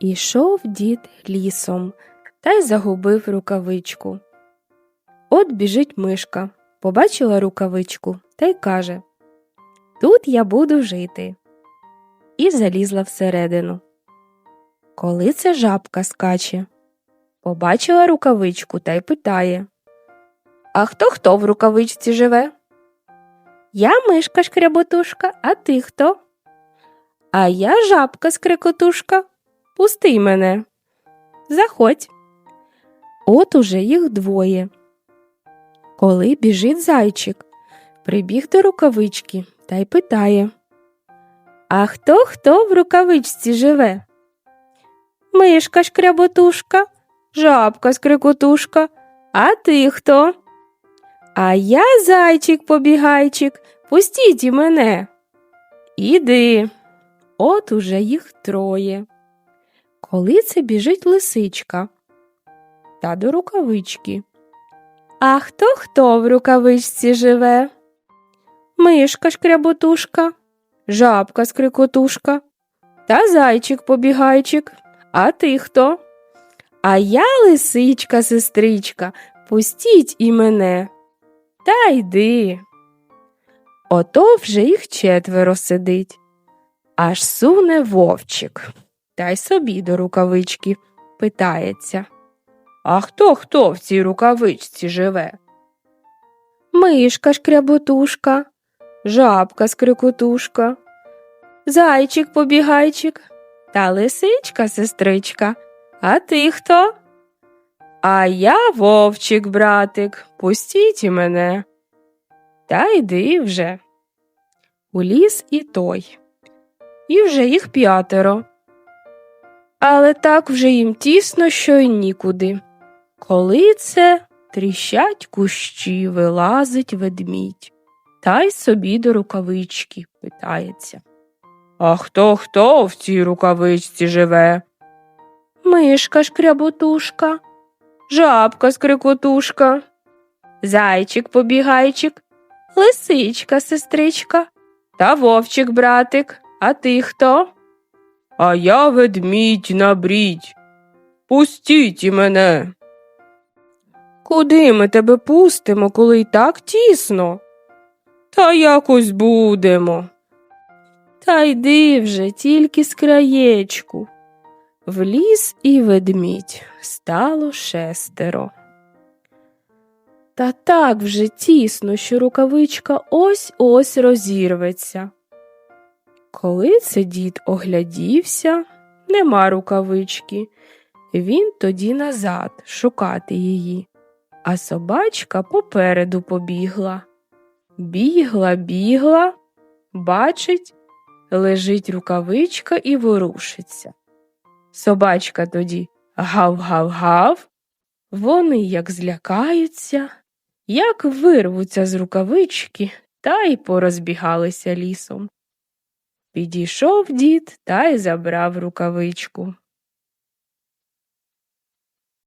Ішов дід лісом та й загубив рукавичку. От біжить мишка, побачила рукавичку та й каже Тут я буду жити. І залізла всередину. Коли це жабка скаче? Побачила рукавичку та й питає А хто хто в рукавичці живе? Я мишка шкряботушка, а ти хто? А я жабка скрикотушка. Пусти мене. Заходь. От уже їх двоє. Коли біжить зайчик, прибіг до рукавички та й питає А хто хто в рукавичці живе? Мишка шкряботушка, жабка скрикотушка, а ти хто? А я зайчик побігайчик, пустіть і мене. Іди. От уже їх троє. Коли це біжить лисичка та до рукавички. А хто хто в рукавичці живе? Мишка шкряботушка, жабка скрикотушка та зайчик побігайчик. А ти хто? А я лисичка, сестричка, пустіть і мене. Та йди. Ото вже їх четверо сидить. Аж суне вовчик, та й собі до рукавички питається. А хто хто в цій рукавичці живе? Мишка шкряботушка, жабка скрикотушка, зайчик побігайчик та лисичка сестричка. А ти хто? А я вовчик, братик, пустіть і мене. Та йди вже. У ліс і той. І вже їх п'ятеро. Але так вже їм тісно, що й нікуди. Коли це тріщать кущі, вилазить ведмідь, та й собі до рукавички питається. А хто хто в цій рукавичці живе? Мишка шкряботушка, жабка скрикотушка, зайчик побігайчик, лисичка сестричка та вовчик братик. А ти хто? А я ведмідь набрідь. Пустіть і мене. Куди ми тебе пустимо, коли й так тісно? Та якось будемо. Та йди вже тільки з краєчку. В ліс і ведмідь стало шестеро. Та так вже тісно, що рукавичка ось ось розірветься. Коли це дід оглядівся, нема рукавички. Він тоді назад шукати її, а собачка попереду побігла. Бігла, бігла, бачить, лежить рукавичка і ворушиться. Собачка тоді гав-гав-гав, вони як злякаються, як вирвуться з рукавички та й порозбігалися лісом. Підійшов дід та й забрав рукавичку.